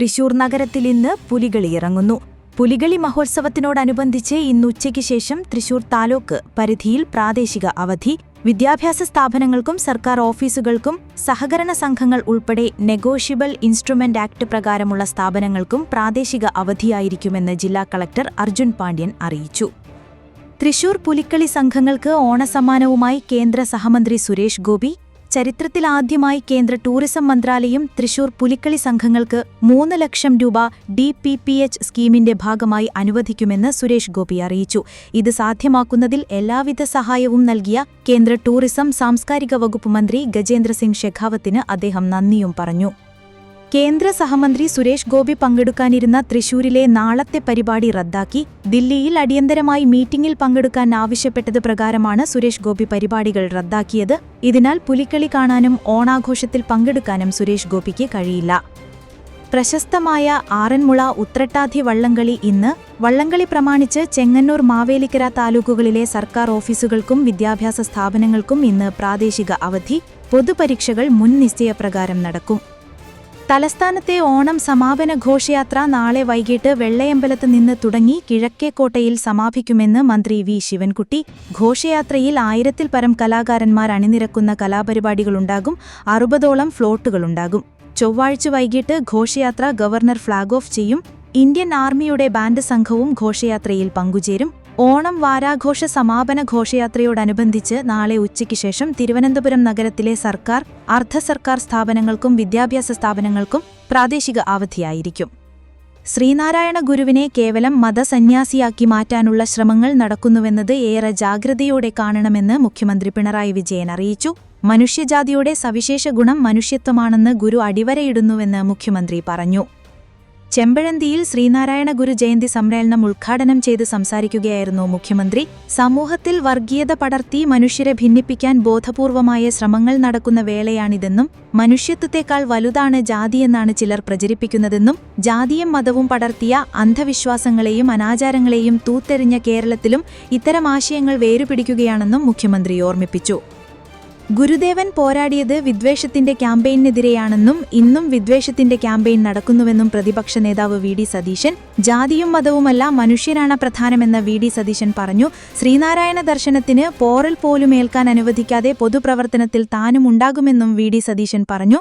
തൃശൂർ നഗരത്തിൽ ഇന്ന് പുലികളി ഇറങ്ങുന്നു. പുലികളി മഹോത്സവത്തിനോടനുബന്ധിച്ച് ഇന്ന് ഉച്ചയ്ക്ക് ശേഷം തൃശൂർ താലൂക്ക് പരിധിയിൽ പ്രാദേശിക അവധി. വിദ്യാഭ്യാസ സ്ഥാപനങ്ങൾക്കും സർക്കാർ ഓഫീസുകൾക്കും സഹകരണ സംഘങ്ങൾ ഉൾപ്പെടെ നെഗോഷ്യബിൾ ഇൻസ്ട്രുമെന്റ് ആക്ട് പ്രകാരമുള്ള സ്ഥാപനങ്ങൾക്കും പ്രാദേശിക അവധിയായിരിക്കുമെന്ന് ജില്ലാ കളക്ടർ അർജുൻ പാണ്ഡ്യൻ അറിയിച്ചു. തൃശൂർ പുലിക്കളി സംഘങ്ങൾക്ക് ഓണസമ്മാനവുമായി കേന്ദ്ര സഹമന്ത്രി സുരേഷ് ഗോപി ചരിത്രത്തിലാദ്യമായി കേന്ദ്ര ടൂറിസം മന്ത്രാലയം തൃശൂർ പുലിക്കളി സംഘങ്ങൾക്ക് മൂന്ന് ലക്ഷം രൂപ ഡി പി പി എച്ച് സ്കീമിന്റെ ഭാഗമായി അനുവദിക്കുമെന്ന് സുരേഷ് ഗോപി അറിയിച്ചു. ഇത് സാധ്യമാക്കുന്നതിൽ എല്ലാവിധ സഹായവും നൽകിയ കേന്ദ്ര ടൂറിസം സാംസ്കാരിക വകുപ്പ് മന്ത്രി ഗജേന്ദ്ര സിംഗ് ഷെഖാവത്തിന് അദ്ദേഹം നന്ദിയും പറഞ്ഞു. കേന്ദ്ര സഹമന്ത്രി സുരേഷ് ഗോപി പങ്കെടുക്കാനിരുന്ന തൃശൂരിലെ നാളത്തെ പരിപാടി റദ്ദാക്കി. ദില്ലിയിൽ അടിയന്തരമായി മീറ്റിംഗിൽ പങ്കെടുക്കാൻ ആവശ്യപ്പെട്ടത് പ്രകാരമാണ് സുരേഷ് ഗോപി പരിപാടികൾ റദ്ദാക്കിയത്. ഇതിനാൽ പുലിക്കളി കാണാനും ഓണാഘോഷത്തിൽ പങ്കെടുക്കാനും സുരേഷ് ഗോപിക്ക് കഴിയില്ല. പ്രശസ്തമായ ആറന്മുള ഉത്രട്ടാധി വള്ളംകളി ഇന്ന്. വള്ളംകളി പ്രമാണിച്ച് ചെങ്ങന്നൂർ മാവേലിക്കര താലൂക്കുകളിലെ സർക്കാർ ഓഫീസുകൾക്കും വിദ്യാഭ്യാസ സ്ഥാപനങ്ങൾക്കും ഇന്ന് പ്രാദേശിക അവധി. പൊതുപരീക്ഷകൾ മുൻനിശ്ചയപ്രകാരം നടക്കും. തലസ്ഥാനത്തെ ഓണം സമാപന ഘോഷയാത്ര നാളെ വൈകിട്ട് വെള്ളയമ്പലത്ത് നിന്ന് തുടങ്ങി കിഴക്കേക്കോട്ടയിൽ സമാപിക്കുമെന്ന് മന്ത്രി വി ശിവൻകുട്ടി. ഘോഷയാത്രയിൽ ആയിരത്തിൽ പരം കലാകാരന്മാർ അണിനിരക്കുന്ന കലാപരിപാടികളുണ്ടാകും. അറുപതോളം ഫ്ലോട്ടുകളുണ്ടാകും. ചൊവ്വാഴ്ച വൈകിട്ട് ഘോഷയാത്ര ഗവർണർ ഫ്ളാഗ് ഓഫ് ചെയ്യും. ഇന്ത്യൻ ആർമിയുടെ ബാൻഡ് സംഘവും ഘോഷയാത്രയിൽ പങ്കുചേരും. ഓണം വാരാഘോഷ സമാപന ഘോഷയാത്രയോടനുബന്ധിച്ച് നാളെ ഉച്ചയ്ക്ക് ശേഷം തിരുവനന്തപുരം നഗരത്തിലെ സർക്കാർ അർദ്ധ സർക്കാർ സ്ഥാപനങ്ങൾക്കും വിദ്യാഭ്യാസ സ്ഥാപനങ്ങൾക്കും പ്രാദേശിക അവധിയായിരിക്കും. ശ്രീനാരായണ ഗുരുവിനെ കേവലം മതസന്യാസിയാക്കി മാറ്റാനുള്ള ശ്രമങ്ങൾ നടക്കുന്നുവെന്നത് ഏറെ ജാഗ്രതയോടെ കാണണമെന്ന് മുഖ്യമന്ത്രി പിണറായി വിജയൻ അറിയിച്ചു. മനുഷ്യജാതിയുടെ സവിശേഷ ഗുണം മനുഷ്യത്വമാണെന്ന് ഗുരു അടിവരയിടുന്നുവെന്ന് മുഖ്യമന്ത്രി പറഞ്ഞു. ചെമ്പഴന്തിയിൽ ശ്രീനാരായണ ഗുരു ജയന്തി സമ്മേളനം ഉദ്ഘാടനം ചെയ്ത് സംസാരിക്കുകയായിരുന്നു മുഖ്യമന്ത്രി. സമൂഹത്തിൽ വർഗീയത പടർത്തി മനുഷ്യരെ ഭിന്നിപ്പിക്കാൻ ബോധപൂർവമായ ശ്രമങ്ങൾ നടക്കുന്ന വേളയാണിതെന്നും മനുഷ്യത്വത്തെക്കാൾ വലുതാണ് ജാതിയെന്നാണ് ചിലർ പ്രചരിപ്പിക്കുന്നതെന്നും ജാതിയും മതവും പടർത്തിയ അന്ധവിശ്വാസങ്ങളെയും അനാചാരങ്ങളെയും തൂത്തെറിഞ്ഞ കേരളത്തിലും ഇത്തരം ആശയങ്ങൾ വേരുപിടിക്കുകയാണെന്നും മുഖ്യമന്ത്രി ഓർമ്മിപ്പിച്ചു. ഗുരുദേവൻ പോരാടിയത് വിദ്വേഷത്തിന്റെ ക്യാമ്പയിനെതിരെയാണെന്നും ഇന്നും വിദ്വേഷത്തിന്റെ ക്യാമ്പയിൻ നടക്കുന്നുവെന്നും പ്രതിപക്ഷ നേതാവ് വി ഡി സതീശൻ ജാതിയും മതവുമല്ല മനുഷ്യരാണ് പ്രധാനമെന്ന വി ഡി സതീശൻ പറഞ്ഞു. ശ്രീനാരായണ ദർശനത്തിന് പോറൽ പോലും ഏൽക്കാൻ അനുവദിക്കാതെ പൊതുപ്രവർത്തനത്തിൽ താനും ഉണ്ടാകുമെന്നും വി ഡി സതീശൻ പറഞ്ഞു.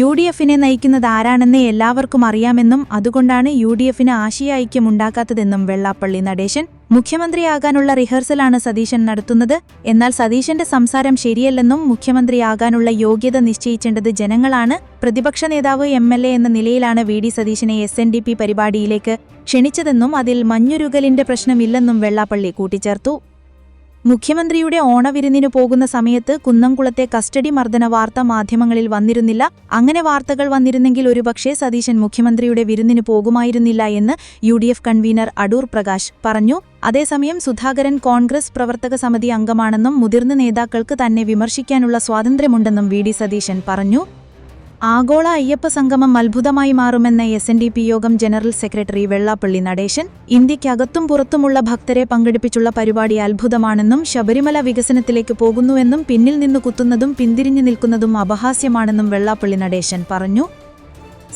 യു ഡി എഫിനെ നയിക്കുന്നത് ആരാണെന്ന് എല്ലാവർക്കും അറിയാമെന്നും അതുകൊണ്ടാണ് യു ഡി എഫിന് ആശയ ഐക്യമുണ്ടാക്കാത്തതെന്നും വെള്ളാപ്പള്ളി നടേശൻ മുഖ്യമന്ത്രിയാകാനുള്ള റിഹേഴ്സലാണ് സതീശൻ നടത്തുന്നത്. എന്നാൽ സതീശന്റെ സംസാരം ശരിയല്ലെന്നും മുഖ്യമന്ത്രിയാകാനുള്ള യോഗ്യത നിശ്ചയിച്ചേണ്ടത് ജനങ്ങളാണ്. പ്രതിപക്ഷ നേതാവ് എം എൽ എ എന്ന നിലയിലാണ് വി ഡി സതീശനെ എസ് എൻ ഡി പി പരിപാടിയിലേക്ക് ക്ഷണിച്ചതെന്നും അതിൽ മഞ്ഞുരുകലിന്റെ പ്രശ്നമില്ലെന്നും വെള്ളാപ്പള്ളി കൂട്ടിച്ചേർത്തു. മുഖ്യമന്ത്രിയുടെ ഓണവിരുന്നിനു പോകുന്ന സമയത്ത് കുന്നംകുളത്തെ കസ്റ്റഡി മർദ്ദന വാർത്ത മാധ്യമങ്ങളിൽ വന്നിരുന്നില്ല. അങ്ങനെ വാർത്തകൾ വന്നിരുന്നെങ്കിൽ ഒരുപക്ഷേ സതീശൻ മുഖ്യമന്ത്രിയുടെ വിരുന്നിന് പോകുമായിരുന്നില്ല എന്ന് യു കൺവീനർ അടൂർ പ്രകാശ് പറഞ്ഞു. അതേസമയം സുധാകരൻ കോൺഗ്രസ് പ്രവർത്തക സമിതി അംഗമാണെന്നും മുതിർന്ന നേതാക്കൾക്ക് തന്നെ വിമർശിക്കാനുള്ള സ്വാതന്ത്ര്യമുണ്ടെന്നും വി സതീശൻ പറഞ്ഞു. ആഗോള അയ്യപ്പ സംഗമം അത്ഭുതമായി മാറുമെന്ന എസ് എൻ ഡി പി യോഗം ജനറൽ സെക്രട്ടറി വെള്ളാപ്പള്ളി നടേശൻ. ഇന്ത്യക്കകത്തും പുറത്തുമുള്ള ഭക്തരെ പങ്കെടുപ്പിച്ചുള്ള പരിപാടി അത്ഭുതമാണെന്നും ശബരിമല വികസനത്തിലേക്ക് പോകുന്നുവെന്നും പിന്നിൽ നിന്ന് കുത്തുന്നതും പിന്തിരിഞ്ഞു നിൽക്കുന്നതും അപഹാസ്യമാണെന്നും വെള്ളാപ്പള്ളി നടേശൻ പറഞ്ഞു.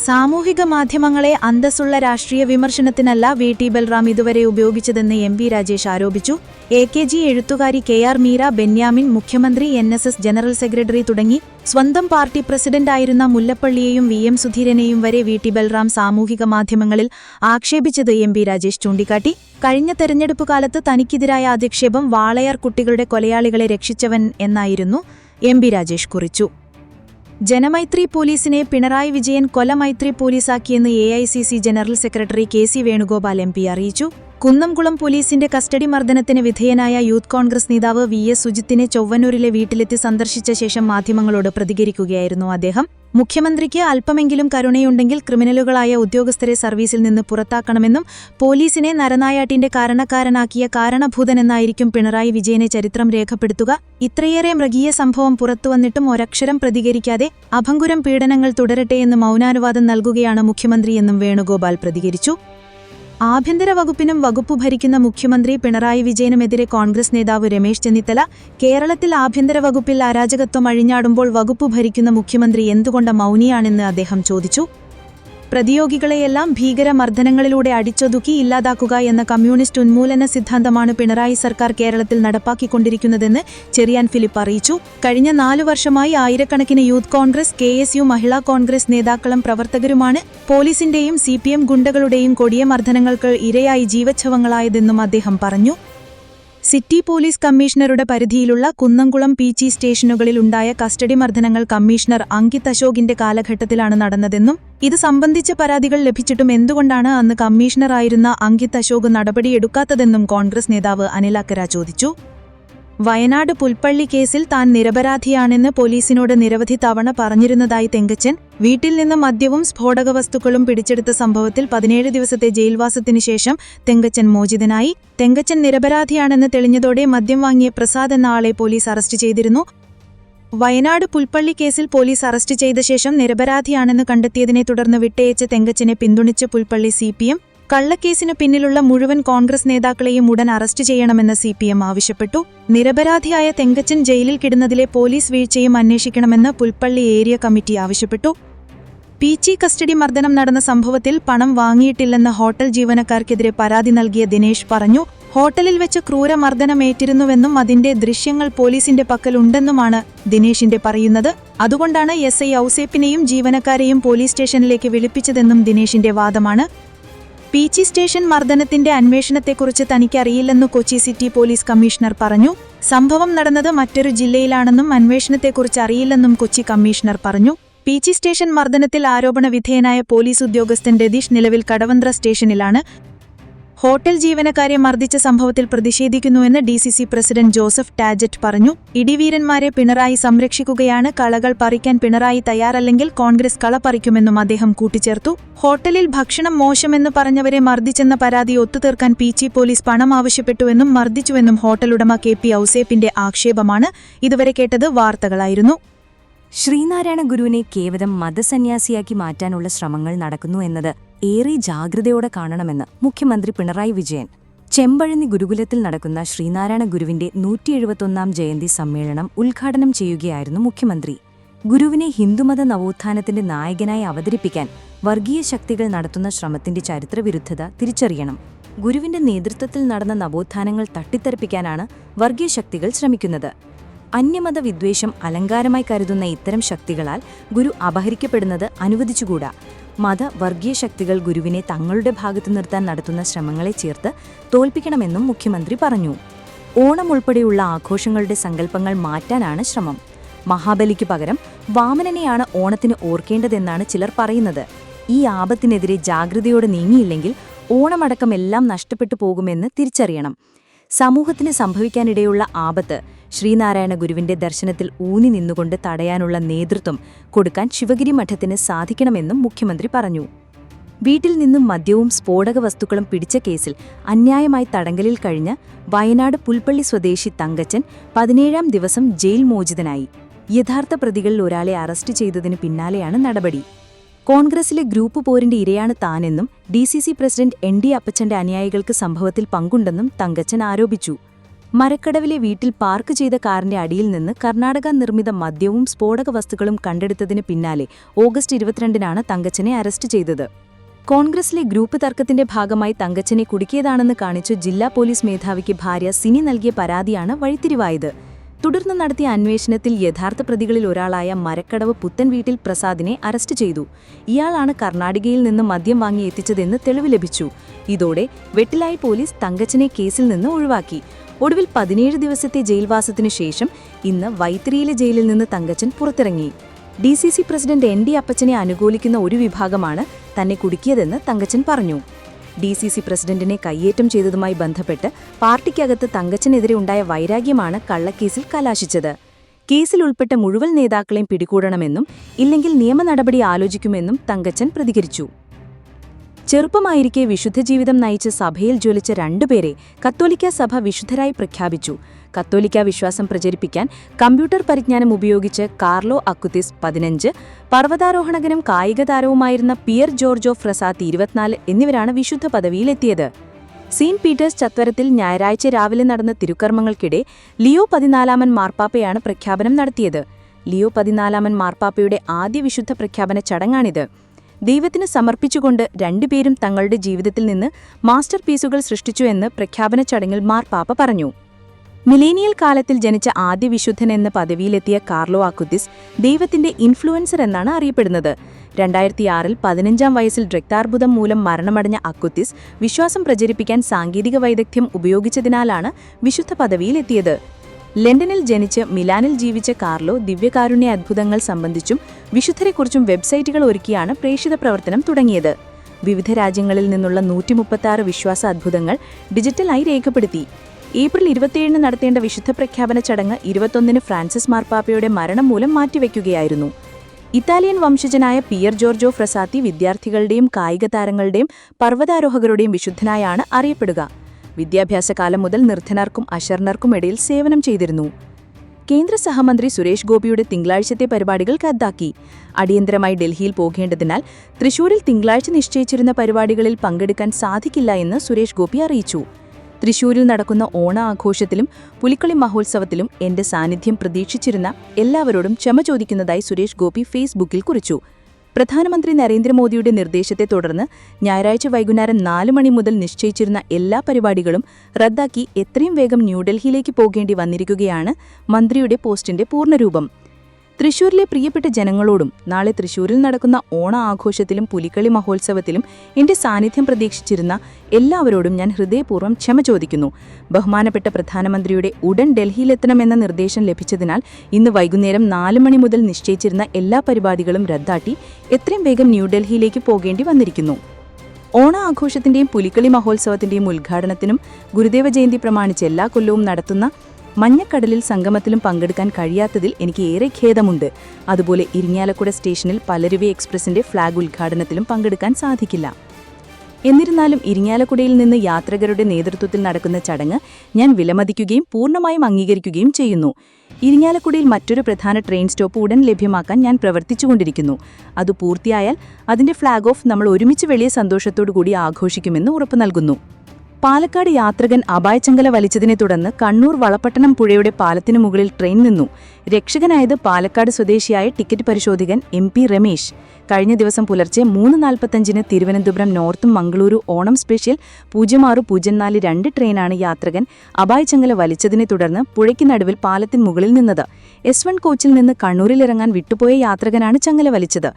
സാമൂഹിക മാധ്യമങ്ങളെ അന്തസ്സുള്ള രാഷ്ട്രീയ വിമർശനത്തിനല്ല വി ടി ബൽറാം ഇതുവരെ ഉപയോഗിച്ചതെന്ന് എം വി രാജേഷ് ആരോപിച്ചു. എ കെ ജി എഴുത്തുകാരി കെ ആർ മീര ബെന്യാമിൻ മുഖ്യമന്ത്രി N S S general secretary തുടങ്ങി സ്വന്തം പാർട്ടി പ്രസിഡന്റായിരുന്ന മുല്ലപ്പള്ളിയെയും വി എം സുധീരനെയും വരെ വി ടി ബൽറാം സാമൂഹിക മാധ്യമങ്ങളിൽ ആക്ഷേപിച്ചത് എം വി രാജേഷ് ചൂണ്ടിക്കാട്ടി. കഴിഞ്ഞ തെരഞ്ഞെടുപ്പ് കാലത്ത് തനിക്കെതിരായ അധിക്ഷേപം വാളയാർ കുട്ടികളുടെ കൊലയാളികളെ രക്ഷിച്ചവൻ എന്നായിരുന്നു എം ബി രാജേഷ് കുറിച്ചു. ജനമൈത്രി പോലീസിനെ പിണറായി വിജയൻ കൊലമൈത്രി പോലീസാക്കിയെന്ന് A I C C general secretary K C Venugopal M P അറിയിച്ചു. കുന്നംകുളം പോലീസിന്റെ കസ്റ്റഡി മർദ്ദനത്തിന് വിധേയനായ യൂത്ത് കോൺഗ്രസ് നേതാവ് വി എസ് സുജിത്തിനെ ചൊവ്വന്നൂരിലെ വീട്ടിലെത്തി സന്ദർശിച്ച ശേഷം മാധ്യമങ്ങളോട് പ്രതികരിക്കുകയായിരുന്നു അദ്ദേഹം. മുഖ്യമന്ത്രിക്ക് അല്പമെങ്കിലും കരുണയുണ്ടെങ്കിൽ ക്രിമിനലുകളായ ഉദ്യോഗസ്ഥരെ സർവീസിൽ നിന്ന് പുറത്താക്കണമെന്നും പോലീസിനെ നരനായാട്ടിന്റെ കാരണക്കാരനാക്കിയ കാരണഭൂതനെന്നായിരിക്കും പിണറായി വിജയനെ ചരിത്രം രേഖപ്പെടുത്തുക. ഇത്രയേറെ മൃഗീയ സംഭവം പുറത്തുവന്നിട്ടും ഒരക്ഷരം പ്രതികരിക്കാതെ അഭങ്കുരം പീഡനങ്ങൾ തുടരട്ടെയെന്ന് മൗനാനുവാദം നൽകുകയാണ് മുഖ്യമന്ത്രിയെന്നും വേണുഗോപാൽ പ്രതികരിച്ചു. ആഭ്യന്തര വകുപ്പിനും വകുപ്പ് ഭരിക്കുന്ന മുഖ്യമന്ത്രി പിണറായി വിജയനുമെതിരെ കോൺഗ്രസ് നേതാവ് രമേശ് ചെന്നിത്തല കേരളത്തിൽ ആഭ്യന്തര വകുപ്പിൽ അരാജകത്വം അഴിഞ്ഞാടുമ്പോൾ വകുപ്പ് ഭരിക്കുന്ന മുഖ്യമന്ത്രി എന്തുകൊണ്ട് മൗനിയാണെന്ന് അദ്ദേഹം ചോദിച്ചു. പ്രതിയോഗികളെയെല്ലാം ഭീകരമർദ്ദനങ്ങളിലൂടെ അടിച്ചൊതുക്കി ഇല്ലാതാക്കുക എന്ന കമ്മ്യൂണിസ്റ്റ് ഉന്മൂലന സിദ്ധാന്തമാണ് പിണറായി സർക്കാർ കേരളത്തിൽ നടപ്പാക്കിക്കൊണ്ടിരിക്കുന്നതെന്ന് ചെറിയാൻ ഫിലിപ്പ് അറിയിച്ചു. കഴിഞ്ഞ നാലു വർഷമായി ആയിരക്കണക്കിന് youth Congress K S U Mahila Congress നേതാക്കളും പ്രവർത്തകരുമാണ് പോലീസിന്റെയും സി പി എം ഗുണ്ടകളുടെയും കൊടിയ മർദ്ദനങ്ങൾക്ക് ഇരയായി ജീവച്ഛവങ്ങളായതെന്നും അദ്ദേഹം പറഞ്ഞു. സിറ്റി പോലീസ് കമ്മീഷണറുടെ പരിധിയിലുള്ള കുന്നംകുളം പി ജി സ്റ്റേഷനുകളിൽ ഉണ്ടായ കസ്റ്റഡി മർദ്ദനങ്ങൾ കമ്മീഷണർ അങ്കിത് അശോകിന്റെ കാലഘട്ടത്തിലാണ് നടന്നതെന്നും ഇത് സംബന്ധിച്ച പരാതികൾ ലഭിച്ചിട്ടും എന്തുകൊണ്ടാണ് അന്ന് കമ്മീഷണറായിരുന്ന അങ്കിത് അശോക് നടപടിയെടുക്കാത്തതെന്നും കോൺഗ്രസ് നേതാവ് അനിൽ അക്കര ചോദിച്ചു. വയനാട് പുൽപ്പള്ളി കേസിൽ താൻ നിരപരാധിയാണെന്ന് പോലീസിനോട് നിരവധി തവണ പറഞ്ഞിരുന്നതായി തെങ്കച്ചൻ വീട്ടിൽ നിന്ന് മദ്യവും സ്ഫോടക വസ്തുക്കളും പിടിച്ചെടുത്ത സംഭവത്തിൽ പതിനേഴ് ദിവസത്തെ ജയിൽവാസത്തിനു ശേഷം തെങ്കച്ചൻ മോചിതനായി. തെങ്കച്ചൻ നിരപരാധിയാണെന്ന് തെളിഞ്ഞതോടെ മദ്യം വാങ്ങിയ പ്രസാദ് എന്ന ആളെ പോലീസ് അറസ്റ്റ് ചെയ്തിരുന്നു. വയനാട് പുൽപ്പള്ളി കേസിൽ പോലീസ് അറസ്റ്റ് ചെയ്ത ശേഷം നിരപരാധിയാണെന്ന് കണ്ടെത്തിയതിനെ തുടർന്ന് വിട്ടയച്ച തെങ്കച്ചനെ പിന്തുണച്ച പുൽപ്പള്ളി സി കള്ളക്കേസിനു പിന്നിലുള്ള മുഴുവൻ കോൺഗ്രസ് നേതാക്കളെയും ഉടൻ അറസ്റ്റ് ചെയ്യണമെന്ന് സി പി എം ആവശ്യപ്പെട്ടു. നിരപരാധിയായ തെങ്കച്ചൻ ജയിലിൽ കിടന്നതിലെ പോലീസ് വീഴ്ചയും അന്വേഷിക്കണമെന്ന് പുൽപ്പള്ളി ഏരിയ കമ്മിറ്റി ആവശ്യപ്പെട്ടു. പി ചി കസ്റ്റഡി മർദ്ദനം നടന്ന സംഭവത്തിൽ പണം വാങ്ങിയിട്ടില്ലെന്ന് ഹോട്ടൽ ജീവനക്കാർക്കെതിരെ പരാതി നൽകിയ ദിനേശ് പറഞ്ഞു ഹോട്ടലിൽ വെച്ച് ക്രൂരമർദ്ദനമേറ്റിരുന്നുവെന്നും അതിന്റെ ദൃശ്യങ്ങൾ പോലീസിന്റെ പക്കലുണ്ടെന്നുമാണ് ദിനേശിന്റെ പറയുന്നത്. അതുകൊണ്ടാണ് എസ് ഐ ഔസേപ്പിനെയും ജീവനക്കാരെയും പോലീസ് സ്റ്റേഷനിലേക്ക് വിളിപ്പിച്ചതെന്നും ദിനേശിന്റെ വാദമാണ്. പി ജി സ്റ്റേഷൻ മർദ്ദനത്തിന്റെ അന്വേഷണത്തെക്കുറിച്ച് തനിക്കറിയില്ലെന്ന് കൊച്ചി സിറ്റി പോലീസ് കമ്മീഷണർ പറഞ്ഞു. സംഭവം നടന്നത് മറ്റൊരു ജില്ലയിലാണെന്നും അന്വേഷണത്തെക്കുറിച്ച് അറിയില്ലെന്നും കൊച്ചി കമ്മീഷണർ പറഞ്ഞു. പീച്ചി സ്റ്റേഷൻ മർദ്ദനത്തിൽ ആരോപണ വിധേയനായ പോലീസ് ഉദ്യോഗസ്ഥൻ രതീഷ് നിലവിൽ കടവന്ത്ര സ്റ്റേഷനിലാണ്. ഹോട്ടൽ ജീവനക്കാരെ മർദ്ദിച്ച സംഭവത്തിൽ പ്രതിഷേധിക്കുന്നുവെന്ന് D C C president Joseph ടാജറ്റ് പറഞ്ഞു. ഇടിവീരന്മാരെ പിണറായി സംരക്ഷിക്കുകയാണ് കളകൾ പറിക്കാൻ പിണറായി തയ്യാറല്ലെങ്കിൽ കോൺഗ്രസ് കള പറിക്കുമെന്നും അദ്ദേഹം കൂട്ടിച്ചേർത്തു. ഹോട്ടലിൽ ഭക്ഷണം മോശമെന്ന് പറഞ്ഞവരെ മർദ്ദിച്ചെന്ന പരാതി ഒത്തുതീർക്കാൻ പി ചി പോലീസ് പണം ആവശ്യപ്പെട്ടുവെന്നും മർദ്ദിച്ചുവെന്നും ഹോട്ടൽ ഉടമ കെ പി ഔസേപ്പിന്റെ ആക്ഷേപമാണ്. ഇതുവരെ കേട്ടത് വാർത്തകളായിരുന്നു. ശ്രീനാരായണ ഗുരുവിനെ കേവലം മതസന്യാസിയാക്കി മാറ്റാനുള്ള ശ്രമങ്ങൾ നടക്കുന്നു എന്നത് ഏറെ ജാഗ്രതയോടെ കാണണമെന്ന് മുഖ്യമന്ത്രി പിണറായി വിജയൻ. ചെമ്പഴന്നി ഗുരുകുലത്തിൽ നടക്കുന്ന ശ്രീനാരായണ ഗുരുവിന്റെ നൂറ്റി എഴുപത്തൊന്നാം ജയന്തി സമ്മേളനം ഉദ്ഘാടനം ചെയ്യുകയായിരുന്നു മുഖ്യമന്ത്രി. ഗുരുവിനെ ഹിന്ദുമത നവോത്ഥാനത്തിന്റെ നായകനായി അവതരിപ്പിക്കാൻ വർഗീയ ശക്തികൾ നടത്തുന്ന ശ്രമത്തിന്റെ ചരിത്രവിരുദ്ധത തിരിച്ചറിയണം. ഗുരുവിന്റെ നേതൃത്വത്തിൽ നടന്ന നവോത്ഥാനങ്ങൾ തട്ടിത്തെറിപ്പിക്കാനാണ് വർഗീയ ശക്തികൾ ശ്രമിക്കുന്നത്. അന്യമത വിദ്വേഷം അലങ്കാരമായി കരുതുന്ന ഇത്തരം ശക്തികളാൽ ഗുരു അപഹരിക്കപ്പെടുന്നത് അനുവദിച്ചുകൂടാ. മത വർഗീയ ശക്തികൾ ഗുരുവിനെ തങ്ങളുടെ ഭാഗത്തു നിർത്താൻ നടത്തുന്ന ശ്രമങ്ങളെ ചേർത്ത് തോൽപ്പിക്കണമെന്നും മുഖ്യമന്ത്രി പറഞ്ഞു. ഓണം ഉൾപ്പെടെയുള്ള ആഘോഷങ്ങളുടെ സങ്കല്പങ്ങൾ മാറ്റാനാണ് ശ്രമം. മഹാബലിക്ക് പകരം വാമനനെയാണ് ഓണത്തിന് ഓർക്കേണ്ടതെന്നാണ് ചിലർ പറയുന്നത്. ഈ ആപത്തിനെതിരെ ജാഗ്രതയോടെ നീങ്ങിയില്ലെങ്കിൽ ഓണമടക്കം എല്ലാം നഷ്ടപ്പെട്ടു പോകുമെന്ന് തിരിച്ചറിയണം. സമൂഹത്തിന് സംഭവിക്കാനിടയുള്ള ആപത്ത് ശ്രീനാരായണ ഗുരുവിന്റെ ദർശനത്തിൽ ഊന്നി നിന്നുകൊണ്ട് തടയാനുള്ള നേതൃത്വം കൊടുക്കാൻ ശിവഗിരി മഠത്തിന് സാധിക്കണമെന്നും മുഖ്യമന്ത്രി പറഞ്ഞു. വീട്ടിൽ നിന്നും മദ്യവും സ്ഫോടക വസ്തുക്കളും പിടിച്ച കേസിൽ അന്യായമായി തടങ്കലിൽ കഴിഞ്ഞ വയനാട് പുൽപ്പള്ളി സ്വദേശി തങ്കച്ചൻ പതിനേഴാം ദിവസം ജയിൽ മോചിതനായി. യഥാർത്ഥ പ്രതികളിൽ ഒരാളെ അറസ്റ്റ് ചെയ്തതിന് പിന്നാലെയാണ് നടപടി. കോൺഗ്രസിലെ ഗ്രൂപ്പ് പോരിന്റെ ഇരയാണ് താനെന്നും D C C president N D അപ്പച്ചന്റെ അനുയായികൾക്ക് സംഭവത്തിൽ പങ്കുണ്ടെന്നും തങ്കച്ചൻ ആരോപിച്ചു. മരക്കടവിലെ വീട്ടിൽ പാർക്ക് ചെയ്ത കാറിന്റെ അടിയിൽ നിന്ന് കർണാടക നിർമ്മിത മദ്യവും സ്ഫോടക വസ്തുക്കളും കണ്ടെടുത്തതിന് പിന്നാലെ ഓഗസ്റ്റ് ഇരുപത്തിരണ്ടിനാണ് തങ്കച്ചനെ അറസ്റ്റ് ചെയ്തത്. കോൺഗ്രസിലെ ഗ്രൂപ്പ് തർക്കത്തിന്റെ ഭാഗമായി തങ്കച്ചനെ കുടുക്കിയതാണെന്ന് കാണിച്ചു ജില്ലാ പോലീസ് മേധാവിക്ക് ഭാര്യ സിനി നൽകിയ പരാതിയാണ് വഴിത്തിരിവായത്. തുടർന്ന് നടത്തിയ അന്വേഷണത്തിൽ യഥാർത്ഥ പ്രതികളിൽ ഒരാളായ മരക്കടവ് പുത്തൻ വീട്ടിൽ പ്രസാദിനെ അറസ്റ്റ് ചെയ്തു. ഇയാളാണ് കർണാടകയിൽ നിന്ന് മദ്യം വാങ്ങി എത്തിച്ചതെന്ന് തെളിവ് ലഭിച്ചു. ഇതോടെ വെട്ടിലായി പോലീസ് തങ്കച്ചനെ കേസിൽ നിന്ന് ഒഴിവാക്കി. ഒടുവിൽ പതിനേഴ് ദിവസത്തെ ജയിൽവാസത്തിനു ശേഷം ഇന്ന് വൈത്തിരിയിലെ ജയിലിൽ നിന്ന് തങ്കച്ചൻ പുറത്തിറങ്ങി. D C C president N D അപ്പച്ചനെ അനുകൂലിക്കുന്ന ഒരു വിഭാഗമാണ് തന്നെ കുടുക്കിയതെന്ന് തങ്കച്ചൻ പറഞ്ഞു. ഡി സി സി പ്രസിഡന്റിനെ കയ്യേറ്റം ചെയ്തതുമായി ബന്ധപ്പെട്ട് പാർട്ടിക്കകത്ത് തങ്കച്ചനെതിരെ ഉണ്ടായ വൈരാഗ്യമാണ് കള്ളക്കേസിൽ കലാശിച്ചത്. കേസിൽ ഉൾപ്പെട്ട മുഴുവൻ നേതാക്കളെയും പിടികൂടണമെന്നും ഇല്ലെങ്കിൽ നിയമ നടപടി ആലോചിക്കുമെന്നും തങ്കച്ചൻ പ്രതികരിച്ചു. ചെറുപ്പമായിരിക്കെ വിശുദ്ധ ജീവിതം നയിച്ച് സഭയിൽ ജ്വലിച്ച രണ്ടുപേരെ കത്തോലിക്ക സഭ വിശുദ്ധരായി പ്രഖ്യാപിച്ചു. കത്തോലിക്ക വിശ്വാസം പ്രചരിപ്പിക്കാൻ കമ്പ്യൂട്ടർ പരിജ്ഞാനം ഉപയോഗിച്ച് കാർലോ അക്കുതിസ് പതിനഞ്ച് പർവതാരോഹണകനും കായിക താരവുമായിരുന്ന പിയർ ജോർജോ ഫ്രസാത്ത് ഇരുപത്തിനാല് എന്നിവരാണ് വിശുദ്ധ പദവിയിലെത്തിയത്. സെയിന്റ് പീറ്റേഴ്സ് ചത്വരത്തിൽ ഞായറാഴ്ച രാവിലെ നടന്ന തിരുക്കർമ്മങ്ങൾക്കിടെ ലിയോ പതിനാലാമൻ മാർപ്പാപ്പയാണ് പ്രഖ്യാപനം നടത്തിയത്. ലിയോ പതിനാലാമൻ മാർപ്പാപ്പയുടെ ആദ്യ വിശുദ്ധ പ്രഖ്യാപന ചടങ്ങാണിത്. ദൈവത്തിന് സമർപ്പിച്ചുകൊണ്ട് രണ്ടുപേരും തങ്ങളുടെ ജീവിതത്തിൽ നിന്ന് മാസ്റ്റർ പീസുകൾ സൃഷ്ടിച്ചു എന്ന് പ്രഖ്യാപന ചടങ്ങിൽ മാർപ്പാപ്പ പറഞ്ഞു. മിലേനിയൽ കാലത്തിൽ ജനിച്ച ആദ്യ വിശുദ്ധൻ എന്ന പദവിയിലെത്തിയ കാർലോ ആക്കുത്തിസ് ദൈവത്തിന്റെ ഇൻഫ്ലുവൻസർ എന്നാണ് അറിയപ്പെടുന്നത്. രണ്ടായിരത്തിയാറിൽ പതിനഞ്ചാം വയസ്സിൽ രക്താർബുദം മൂലം മരണമടഞ്ഞ അക്കുത്തിസ് വിശ്വാസം പ്രചരിപ്പിക്കാൻ സാങ്കേതിക വൈദഗ്ധ്യം ഉപയോഗിച്ചതിനാലാണ് വിശുദ്ധ പദവിയിലെത്തിയത്. ലണ്ടനിൽ ജനിച്ച് മിലാനിൽ ജീവിച്ച കാർലോ ദിവ്യകാരുണ്യ അത്ഭുതങ്ങൾ സംബന്ധിച്ചും വിശുദ്ധരെക്കുറിച്ചും വെബ്സൈറ്റുകൾ ഒരുക്കിയാണ് പ്രേക്ഷിത പ്രവർത്തനം തുടങ്ങിയത്. വിവിധ രാജ്യങ്ങളിൽ നിന്നുള്ള നൂറ്റിമുപ്പത്താറ് വിശ്വാസ അത്ഭുതങ്ങൾ ഡിജിറ്റലായി രേഖപ്പെടുത്തി. ഏപ്രിൽ ഇരുപത്തിയേഴിന് നടത്തേണ്ട വിശുദ്ധ പ്രഖ്യാപന ചടങ്ങ് ഇരുപത്തൊന്നിന് ഫ്രാൻസിസ് മാർപ്പാപ്പയുടെ മരണം മൂലം മാറ്റിവെക്കുകയായിരുന്നു. ഇറ്റാലിയൻ വംശജനായ പിയർ ജോർജോ ഫ്രസാത്തി വിദ്യാർത്ഥികളുടെയും കായിക താരങ്ങളുടെയും പർവതാരോഹകരുടെയും വിശുദ്ധനായാണ് അറിയപ്പെടുക. വിദ്യാഭ്യാസ കാലം മുതൽ നിർധനർക്കും അശരണർക്കും ഇടയിൽ സേവനം ചെയ്തിരുന്നു. കേന്ദ്ര സഹമന്ത്രി സുരേഷ് ഗോപിയുടെ തിങ്കളാഴ്ചത്തെ പരിപാടികൾ റദ്ദാക്കി. അടിയന്തരമായി ഡൽഹിയിൽ പോകേണ്ടതിനാൽ തൃശൂരിൽ തിങ്കളാഴ്ച നിശ്ചയിച്ചിരുന്ന പരിപാടികളിൽ പങ്കെടുക്കാൻ സാധിക്കില്ല എന്ന് സുരേഷ് ഗോപി അറിയിച്ചു. തൃശൂരിൽ നടക്കുന്ന ഓണ ആഘോഷത്തിലും പുലിക്കളി മഹോത്സവത്തിലും എന്റെ സാന്നിധ്യം പ്രതീക്ഷിച്ചിരുന്ന എല്ലാവരോടും ക്ഷമ ചോദിക്കുന്നതായി സുരേഷ് ഗോപി ഫേസ്ബുക്കിൽ കുറിച്ചു. പ്രധാനമന്ത്രി നരേന്ദ്രമോദിയുടെ നിർദ്ദേശത്തെ തുടർന്ന് ഞായറാഴ്ച വൈകുന്നേരം നാല് മണി മുതൽ നിശ്ചയിച്ചിരുന്ന എല്ലാ പരിപാടികളും റദ്ദാക്കി എത്രയും വേഗം ന്യൂഡൽഹിയിലേക്ക് പോകേണ്ടി വന്നിരിക്കുകയാണ് മന്ത്രിയുടെ പോസ്റ്റിന്റെ പൂർണരൂപം. തൃശൂരിലെ പ്രിയപ്പെട്ട ജനങ്ങളോടും നാളെ തൃശൂരിൽ നടക്കുന്ന ഓണ ആഘോഷത്തിലും പുലിക്കളി മഹോത്സവത്തിലും എന്റെ സാന്നിധ്യം പ്രതീക്ഷിച്ചിരുന്ന എല്ലാവരോടും ഞാൻ ഹൃദയപൂർവം ക്ഷമ ചോദിക്കുന്നു. ബഹുമാനപ്പെട്ട പ്രധാനമന്ത്രിയുടെ ഉടൻ ഡൽഹിയിലെത്തണമെന്ന നിർദ്ദേശം ലഭിച്ചതിനാൽ ഇന്ന് വൈകുന്നേരം നാല് മണി മുതൽ നിശ്ചയിച്ചിരുന്ന എല്ലാ പരിപാടികളും റദ്ദാട്ടി എത്രയും വേഗം ന്യൂഡൽഹിയിലേക്ക് പോകേണ്ടി വന്നിരിക്കുന്നു. ഓണ ആഘോഷത്തിന്റെയും പുലിക്കളി മഹോത്സവത്തിന്റെയും ഉദ്ഘാടനത്തിനും ഗുരുദേവ ജയന്തി പ്രമാണിച്ച് എല്ലാ കൊല്ലവും നടത്തുന്ന മഞ്ഞക്കടലിൽ സംഗമത്തിലും പങ്കെടുക്കാൻ കഴിയാത്തതിൽ എനിക്ക് ഏറെ ഖേദമുണ്ട്. അതുപോലെ ഇരിങ്ങാലക്കുട സ്റ്റേഷനിൽ പലരുവി എക്സ്പ്രസിന്റെ ഫ്ളാഗ് ഉദ്ഘാടനത്തിലും പങ്കെടുക്കാൻ സാധിക്കില്ല. എന്നിരുന്നാലും ഇരിങ്ങാലക്കുടയിൽ നിന്ന് യാത്രികരുടെ നേതൃത്വത്തിൽ നടക്കുന്ന ചടങ്ങ് ഞാൻ വിലമതിക്കുകയും പൂർണമായും അംഗീകരിക്കുകയും ചെയ്യുന്നു. ഇരിങ്ങാലക്കുടയിൽ മറ്റൊരു പ്രധാന ട്രെയിൻ സ്റ്റോപ്പ് ഉടൻ ലഭ്യമാക്കാൻ ഞാൻ പ്രവർത്തിച്ചുകൊണ്ടിരിക്കുന്നു. അത് പൂർത്തിയായാൽ അതിന്റെ ഫ്ളാഗ് ഓഫ് നമ്മൾ ഒരുമിച്ച് വലിയ സന്തോഷത്തോടു കൂടി ആഘോഷിക്കുമെന്ന് ഉറപ്പു നൽകുന്നു. പാലക്കാട് യാത്രികൻ അപായച്ചങ്കല വലിച്ചതിനെ തുടർന്ന് കണ്ണൂർ വളപട്ടണം പുഴയുടെ പാലത്തിനു മുകളിൽ ട്രെയിൻ നിന്നു. രക്ഷകനായത് പാലക്കാട് സ്വദേശിയായ ടിക്കറ്റ് പരിശോധകൻ എം പി രമേശ്. കഴിഞ്ഞ ദിവസം പുലർച്ചെ മൂന്ന് നാൽപ്പത്തഞ്ചിന് തിരുവനന്തപുരം നോർത്തും മംഗളൂരു ഓണം സ്പെഷ്യൽ പൂജ്യം ആറ് പൂജ്യം നാല് രണ്ട് ട്രെയിനാണ് യാത്രികൻ അപായച്ചങ്കല വലിച്ചതിനെ തുടർന്ന് പുഴയ്ക്ക് നടുവിൽ പാലത്തിന് മുകളിൽ നിന്നത്. എസ് വൺ കോച്ചിൽ നിന്ന് കണ്ണൂരിലിറങ്ങാൻ വിട്ടുപോയ യാത്രികനാണ് ചങ്ങല വലിച്ചത്.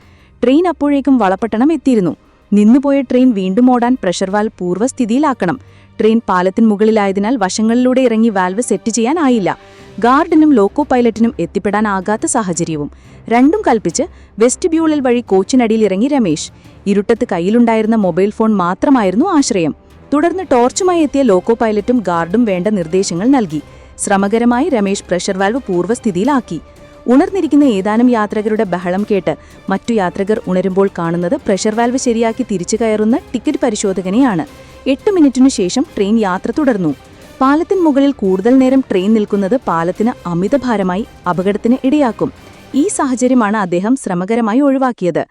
ട്രെയിൻ അപ്പോഴേക്കും വളപട്ടണം എത്തിയിരുന്നു. നിന്നുപോയ ട്രെയിൻ വീണ്ടും ഓടാൻ പ്രഷർ വാൽവ് പൂർവസ്ഥിതിയിലാക്കണം. ട്രെയിൻ പാലത്തിന് മുകളിലായതിനാൽ വശങ്ങളിലൂടെ ഇറങ്ങി വാൽവ് സെറ്റ് ചെയ്യാനായില്ല. ഗാർഡിനും ലോക്കോ പൈലറ്റിനും എത്തിപ്പെടാനാകാത്ത സാഹചര്യവും. രണ്ടും കൽപ്പിച്ച് വെസ്റ്റിബ്യൂളിൽ വഴി കോച്ചിനടിയിൽ ഇറങ്ങി രമേശ്. ഇരുട്ടത്ത് കയ്യിലുണ്ടായിരുന്ന മൊബൈൽ ഫോൺ മാത്രമായിരുന്നു ആശ്രയം. തുടർന്ന് ടോർച്ചുമായി എത്തിയ ലോക്കോ പൈലറ്റും ഗാർഡും വേണ്ട നിർദ്ദേശങ്ങൾ നൽകി. ശ്രമകരമായി രമേശ് പ്രഷർ വാൽവ് പൂർവസ്ഥിതിയിലാക്കി. ഉണർന്നിരിക്കുന്ന ഏതാനും യാത്രികരുടെ ബഹളം കേട്ട് മറ്റു യാത്രികർ ഉണരുമ്പോൾ കാണുന്നത് പ്രഷർ വാൽവ് ശരിയാക്കി തിരിച്ചു കയറുന്ന ടിക്കറ്റ് പരിശോധകനെയാണ്. എട്ട് മിനിറ്റിനു ശേഷം ട്രെയിൻ യാത്ര തുടർന്നു. പാലത്തിന് മുകളിൽ കൂടുതൽ നേരം ട്രെയിൻ നിൽക്കുന്നത് പാലത്തിന് അമിതഭാരമായി അപകടത്തിന് ഇടയാക്കും. ഈ സാഹചര്യമാണ് അദ്ദേഹം ശ്രമകരമായി ഒഴിവാക്കിയത്.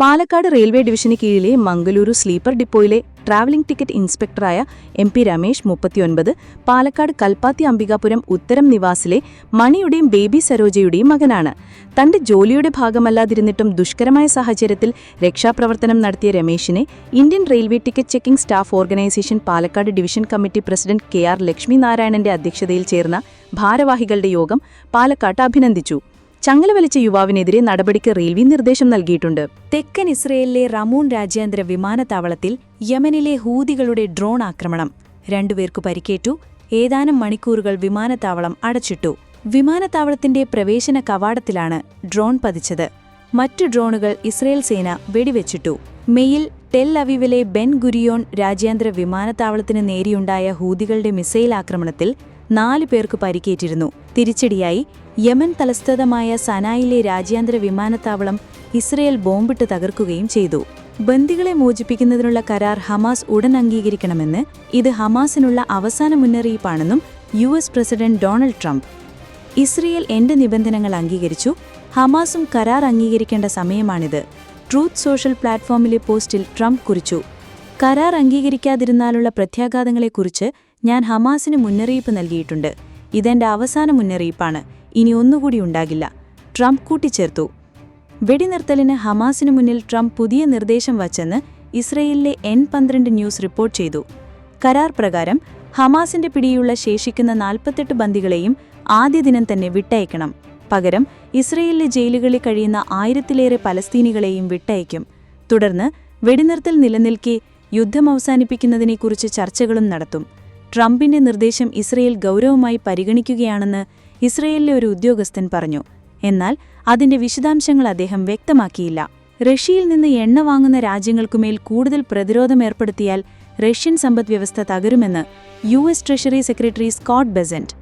പാലക്കാട് റെയിൽവേ ഡിവിഷന് കീഴിലെ മംഗലൂരു സ്ലീപ്പർ ഡിപ്പോയിലെ ട്രാവലിംഗ് ടിക്കറ്റ് ഇൻസ്പെക്ടറായ എം പി രമേശ് മുപ്പത്തിയൊൻപത് പാലക്കാട് കൽപ്പാത്തി അംബികാപുരം ഉത്തരം നിവാസിലെ മണിയുടെയും ബേബി സരോജയുടെയും മകനാണ്. തന്റെ ജോലിയുടെ ഭാഗമല്ലാതിരുന്നിട്ടും ദുഷ്കരമായ സാഹചര്യത്തിൽ രക്ഷാപ്രവർത്തനം നടത്തിയ രമേശിനെ Indian railway ticket checking staff organisation Palakkad division committee president K R ലക്ഷ്മിനാരായണന്റെ അധ്യക്ഷതയിൽ ചേർന്ന ഭാരവാഹികളുടെ യോഗം പാലക്കാട്ട് അഭിനന്ദിച്ചു. ചങ്ങല വലിച്ച യുവാവിനെതിരെ നടപടിക്ക് റെയിൽവേ നിർദ്ദേശം നൽകിയിട്ടുണ്ട്. തെക്കൻ ഇസ്രയേലിലെ റമൂൺ രാജ്യാന്തര വിമാനത്താവളത്തിൽ യമനിലെ ഹൂതികളുടെ ഡ്രോൺ ആക്രമണം. രണ്ടുപേർക്കു പരിക്കേറ്റു ഏതാനും മണിക്കൂറുകൾ വിമാനത്താവളം അടച്ചിട്ടു. വിമാനത്താവളത്തിന്റെ പ്രവേശന കവാടത്തിലാണ് ഡ്രോൺ പതിച്ചത്. മറ്റു ഡ്രോണുകൾ ഇസ്രയേൽ സേന വെടിവെച്ചിട്ടു. മെയിൽ ടെൽ അവിവിലെ ബെൻ ഗുരിയോൺ രാജ്യാന്തര വിമാനത്താവളത്തിന് നേരിയുണ്ടായ ഹൂതികളുടെ മിസൈൽ ആക്രമണത്തിൽ നാലു പേർക്ക് പരിക്കേറ്റിരുന്നു. തിരിച്ചടിയായി യമൻ തലസ്ഥിതമായ സനായിലെ രാജ്യാന്തര വിമാനത്താവളം ഇസ്രയേൽ ബോംബിട്ട് തകർക്കുകയും ചെയ്തു. ബന്ദികളെ മോചിപ്പിക്കുന്നതിനുള്ള കരാർ ഹമാസ് ഉടൻ അംഗീകരിക്കണമെന്ന് ഇത് ഹമാസിനുള്ള അവസാന മുന്നറിയിപ്പാണെന്നും U S president Donald Trump. Israel എന്റെ നിബന്ധനകൾ അംഗീകരിച്ചു ഹമാസും കരാർ അംഗീകരിക്കേണ്ട സമയമാണിത് ട്രൂത്ത് സോഷ്യൽ പ്ലാറ്റ്ഫോമിലെ പോസ്റ്റിൽ ട്രംപ് കുറിച്ചു. കരാർ അംഗീകരിക്കാതിരുന്നാലുള്ള പ്രത്യാഘാതങ്ങളെക്കുറിച്ച് ഞാൻ ഹമാസിന് മുന്നറിയിപ്പ് നൽകിയിട്ടുണ്ട്. ഇതെന്റെ അവസാന മുന്നറിയിപ്പാണ്. ഇനി ഒന്നുകൂടി ഉണ്ടാകില്ല. ട്രംപ് കൂട്ടിച്ചേർത്തു. വെടിനിർത്തലിന് ഹമാസിനു മുന്നിൽ ട്രംപ് പുതിയ നിർദ്ദേശം വച്ചെന്ന് ഇസ്രയേലിലെ എൻ പന്ത്രണ്ട് ന്യൂസ് റിപ്പോർട്ട് ചെയ്തു. കരാർ പ്രകാരം ഹമാസിന്റെ പിടിയുള്ള ശേഷിക്കുന്ന നാൽപ്പത്തെട്ട് ബന്ദികളെയും ആദ്യ ദിനം തന്നെ വിട്ടയക്കണം. പകരം ഇസ്രയേലിലെ ജയിലുകളിൽ കഴിയുന്ന ആയിരത്തിലേറെ പലസ്തീനികളെയും വിട്ടയക്കും. തുടർന്ന് വെടിനിർത്തൽ നിലനിൽക്കെ യുദ്ധം അവസാനിപ്പിക്കുന്നതിനെക്കുറിച്ച് ചർച്ചകളും നടത്തും. ട്രംപിന്റെ നിർദ്ദേശം ഇസ്രയേൽ ഗൗരവമായി പരിഗണിക്കുകയാണെന്ന് ഇസ്രയേലിലെ ഒരു ഉദ്യോഗസ്ഥൻ പറഞ്ഞു. എന്നാൽ അതിന്റെ വിശദാംശങ്ങൾ അദ്ദേഹം വ്യക്തമാക്കിയില്ല. റഷ്യയിൽ നിന്ന് എണ്ണ വാങ്ങുന്ന രാജ്യങ്ങൾക്കുമേൽ കൂടുതൽ പ്രതിരോധം ഏർപ്പെടുത്തിയാൽ റഷ്യൻ സമ്പദ്വ്യവസ്ഥ തകരുമെന്ന് U S treasury secretary Scott Bessent.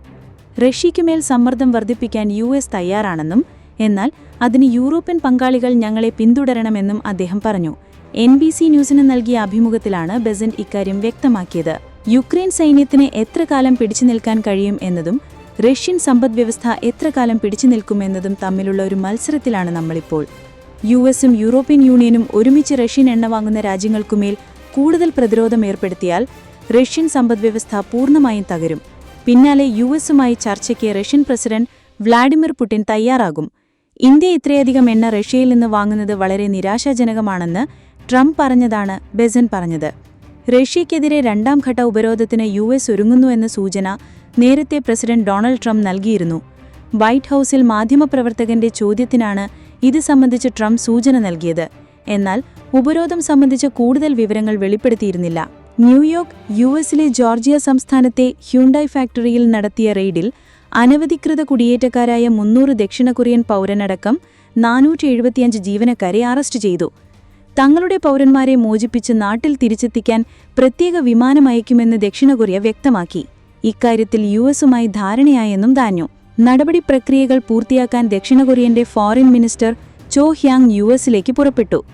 റഷ്യയ്ക്കുമേൽ സമ്മർദ്ദം വർദ്ധിപ്പിക്കാൻ യു എസ് തയ്യാറാണെന്നും എന്നാൽ അതിന് യൂറോപ്യൻ പങ്കാളികൾ ഞങ്ങളെ പിന്തുടരണമെന്നും അദ്ദേഹം പറഞ്ഞു. എൻ ബി സി ന്യൂസിന് നൽകിയ അഭിമുഖത്തിലാണ് ബെസന്റ് ഇക്കാര്യം വ്യക്തമാക്കിയത്. യുക്രൈൻ സൈന്യത്തിന് എത്ര കാലം പിടിച്ചു നിൽക്കാൻ കഴിയും എന്നതും റഷ്യൻ സമ്പദ്വ്യവസ്ഥ എത്ര കാലം പിടിച്ചു നിൽക്കുമെന്നതും തമ്മിലുള്ള ഒരു മത്സരത്തിലാണ് നമ്മളിപ്പോൾ. യു എസും യൂറോപ്യൻ യൂണിയനും ഒരുമിച്ച് റഷ്യൻ എണ്ണ വാങ്ങുന്ന രാജ്യങ്ങൾക്കുമേൽ കൂടുതൽ പ്രതിരോധം ഏർപ്പെടുത്തിയാൽ റഷ്യൻ സമ്പദ്വ്യവസ്ഥ പൂർണമായും തകരും. പിന്നാലെ യു എസുമായി ചർച്ചയ്ക്ക് റഷ്യൻ പ്രസിഡന്റ് വ്ളാഡിമിർ പുടിൻ തയ്യാറാകും. ഇന്ത്യ ഇത്രയധികം എണ്ണ റഷ്യയിൽ നിന്ന് വാങ്ങുന്നത് വളരെ നിരാശാജനകമാണെന്ന് ട്രംപ് പറഞ്ഞതാണ് ബെസൻ പറഞ്ഞത്. റഷ്യയ്ക്കെതിരെ രണ്ടാം ഘട്ട ഉപരോധത്തിന് യു എസ് ഒരുങ്ങുന്നുവെന്ന സൂചന നേരത്തെ പ്രസിഡന്റ് ഡൊണാൾഡ് ട്രംപ് നൽകിയിരുന്നു. വൈറ്റ് ഹൌസിൽ മാധ്യമപ്രവർത്തകന്റെ ചോദ്യത്തിനാണ് ഇത് സംബന്ധിച്ച് ട്രംപ് സൂചന നൽകിയത്. എന്നാൽ ഉപരോധം സംബന്ധിച്ച കൂടുതൽ വിവരങ്ങൾ വെളിപ്പെടുത്തിയിരുന്നില്ല. ന്യൂയോർക്ക് യു എസിലെ ജോർജിയ സംസ്ഥാനത്തെ ഹ്യുണ്ടായ് ഫാക്ടറിയിൽ നടത്തിയ റെയ്ഡിൽ അനവധികൃത കുടിയേറ്റക്കാരായ മുന്നൂറ് ദക്ഷിണ കൊറിയൻ പൗരനടക്കം നാനൂറ്റി എഴുപത്തിയഞ്ച് ജീവനക്കാരെ അറസ്റ്റ് ചെയ്തു. തങ്ങളുടെ പൗരന്മാരെ മോചിപ്പിച്ച് നാട്ടിൽ തിരിച്ചെത്തിക്കാൻ പ്രത്യേക വിമാനമയക്കുമെന്ന് ദക്ഷിണ കൊറിയ വ്യക്തമാക്കി. ഇക്കാര്യത്തിൽ യു എസുമായി ധാരണയായെന്നും താഞ്ഞു നടപടി പ്രക്രിയകൾ പൂർത്തിയാക്കാൻ ദക്ഷിണ കൊറിയന്റെ ഫോറിൻ മിനിസ്റ്റർ ചോ ഹ്യാങ് യു എസിലേക്ക് പുറപ്പെട്ടു.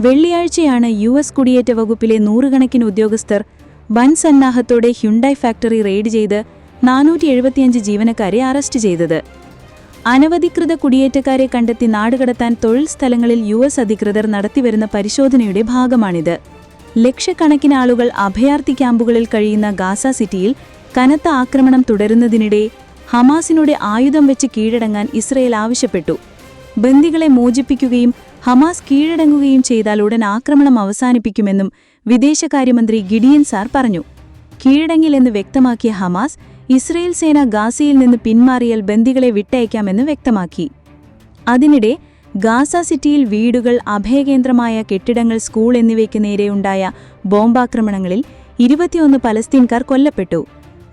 വെള്ളിയാഴ്ചയാണ് യു എസ് കുടിയേറ്റ വകുപ്പിലെ നൂറുകണക്കിന് ഉദ്യോഗസ്ഥർ വൻ സന്നാഹത്തോടെ ഹ്യുണ്ടായ് ഫാക്ടറി റെയ്ഡ് ചെയ്ത് നാനൂറ്റി ജീവനക്കാരെ അറസ്റ്റ് ചെയ്തത്. അനവധികൃത കുടിയേറ്റക്കാരെ കണ്ടെത്തി നാടുകടത്താൻ തൊഴിൽ സ്ഥലങ്ങളിൽ യു എസ് അധികൃതർ നടത്തിവരുന്ന പരിശോധനയുടെ ഭാഗമാണിത്. ലക്ഷക്കണക്കിന് ആളുകൾ അഭയാർത്ഥി ക്യാമ്പുകളിൽ കഴിയുന്ന ഗാസ സിറ്റിയിൽ കനത്ത ആക്രമണം തുടരുന്നതിനിടെ ഹമാസിനോട് ആയുധം വെച്ച് കീഴടങ്ങാൻ ഇസ്രയേൽ ആവശ്യപ്പെട്ടു. ബന്ദികളെ മോചിപ്പിക്കുകയും ഹമാസ് കീഴടങ്ങുകയും ചെയ്താൽ ഉടൻ ആക്രമണം അവസാനിപ്പിക്കുമെന്നും വിദേശകാര്യമന്ത്രി ഗിഡിയൻ സാർ പറഞ്ഞു. കീഴടങ്ങില്ലെന്ന് വ്യക്തമാക്കിയ ഹമാസ് ഇസ്രയേൽ സേന ഗാസയിൽ നിന്ന് പിന്മാറിയാൽ ബന്ദികളെ വിട്ടയക്കാമെന്ന് വ്യക്തമാക്കി. അതിനിടെ ഗാസ സിറ്റിയിൽ വീടുകൾ അഭയകേന്ദ്രമായ കെട്ടിടങ്ങൾ സ്കൂൾ എന്നിവയ്ക്ക് നേരെയുണ്ടായ ബോംബാക്രമണങ്ങളിൽ ഇരുപത്തിയൊന്ന് പലസ്തീൻകാർ കൊല്ലപ്പെട്ടു.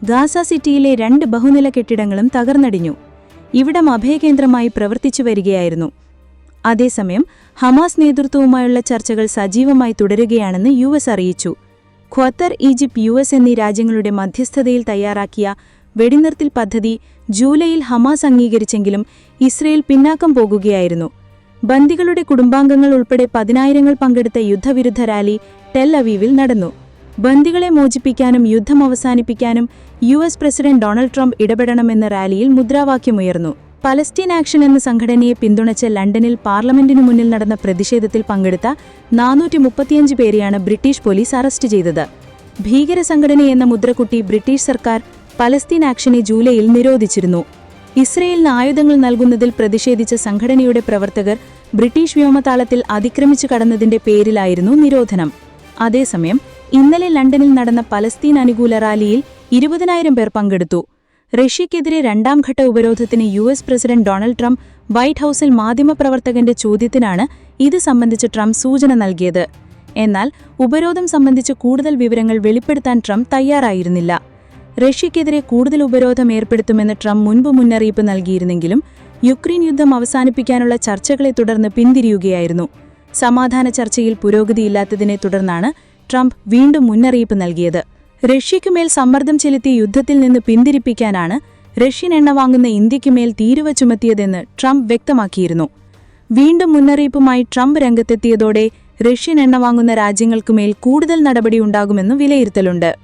ഗാസ സിറ്റിയിലെ രണ്ട് ബഹുനില കെട്ടിടങ്ങളും തകർന്നടിഞ്ഞു. ഇവിടം അഭയകേന്ദ്രമായി പ്രവർത്തിച്ചു വരികയായിരുന്നു. അതേസമയം ഹമാസ് നേതൃത്വവുമായുള്ള ചർച്ചകൾ സജീവമായി തുടരുകയാണെന്ന് യു അറിയിച്ചു. ഖ്വത്തർ ഈജിപ്ത് യു എസ് എന്നീ രാജ്യങ്ങളുടെ മധ്യസ്ഥതയിൽ തയ്യാറാക്കിയ വെടിനിർത്തൽ പദ്ധതി ജൂലൈയിൽ ഹമാസ് അംഗീകരിച്ചെങ്കിലും ഇസ്രയേൽ പിന്നാക്കം പോകുകയായിരുന്നു. ബന്ദികളുടെ കുടുംബാംഗങ്ങൾ ഉൾപ്പെടെ പതിനായിരങ്ങൾ പങ്കെടുത്ത യുദ്ധവിരുദ്ധ റാലി ടെൽ അവീവിൽ നടന്നു. ബന്ദികളെ മോചിപ്പിക്കാനും യുദ്ധം അവസാനിപ്പിക്കാനും യു പ്രസിഡന്റ് ഡൊണാൾഡ് ട്രംപ് ഇടപെടണമെന്ന റാലിയിൽ മുദ്രാവാക്യമുയർന്നു. പലസ്തീൻ ആക്ഷൻ എന്ന സംഘടനയെ പിന്തുണച്ച് ലണ്ടനിൽ പാർലമെന്റിനു മുന്നിൽ നടന്ന പ്രതിഷേധത്തിൽ പങ്കെടുത്ത നാനൂറ്റി മുപ്പത്തിയഞ്ച് പേരെയാണ് ബ്രിട്ടീഷ് പോലീസ് അറസ്റ്റ് ചെയ്തത്. ഭീകര സംഘടനയെന്ന മുദ്രക്കുട്ടി ബ്രിട്ടീഷ് സർക്കാർ പലസ്തീൻ ആക്ഷനെ ജൂലൈയിൽ നിരോധിച്ചിരുന്നു. ഇസ്രയേലിന് ആയുധങ്ങൾ നൽകുന്നതിൽ പ്രതിഷേധിച്ച സംഘടനയുടെ പ്രവർത്തകർ ബ്രിട്ടീഷ് വ്യോമതാളത്തിൽ അതിക്രമിച്ചു കടന്നതിന്റെ പേരിലായിരുന്നു നിരോധനം. അതേസമയം ഇന്നലെ ലണ്ടനിൽ നടന്ന പലസ്തീൻ അനുകൂല റാലിയിൽ ഇരുപതിനായിരം പേർ പങ്കെടുത്തു. റഷ്യയ്ക്കെതിരെ രണ്ടാം ഘട്ട ഉപരോധത്തിന് US president Donald Trump white ഹൌസിൽ മാധ്യമപ്രവർത്തകന്റെ ചോദ്യത്തിനാണ് ഇത് സംബന്ധിച്ച് ട്രംപ് സൂചന നൽകിയത്. എന്നാൽ ഉപരോധം സംബന്ധിച്ച് കൂടുതൽ വിവരങ്ങൾ വെളിപ്പെടുത്താൻ ട്രംപ് തയ്യാറായിരുന്നില്ല. റഷ്യക്കെതിരെ കൂടുതൽ ഉപരോധം ഏർപ്പെടുത്തുമെന്ന് ട്രംപ് മുൻപ് മുന്നറിയിപ്പ് നൽകിയിരുന്നെങ്കിലും യുക്രൈൻ യുദ്ധം അവസാനിപ്പിക്കാനുള്ള ചർച്ചകളെ തുടർന്ന് പിന്തിരിയുകയായിരുന്നു. സമാധാന ചർച്ചയിൽ പുരോഗതിയില്ലാത്തതിനെ തുടർന്നാണ് ട്രംപ് വീണ്ടും മുന്നറിയിപ്പ് നൽകിയത്. റഷ്യയ്ക്കുമേൽ സമ്മർദ്ദം ചെലുത്തി യുദ്ധത്തിൽ നിന്ന് പിന്തിരിപ്പിക്കാനാണ് റഷ്യൻ എണ്ണ വാങ്ങുന്ന ഇന്ത്യയ്ക്കുമേൽ തീരുവ ചുമത്തിയതെന്ന് ട്രംപ് വ്യക്തമാക്കിയിരുന്നു. വീണ്ടും മുന്നറിയിപ്പുമായി ട്രംപ് രംഗത്തെത്തിയതോടെ റഷ്യൻ എണ്ണ വാങ്ങുന്ന രാജ്യങ്ങൾക്കുമേൽ കൂടുതൽ നടപടിയുണ്ടാകുമെന്ന് വിലയിരുത്തലുണ്ട്.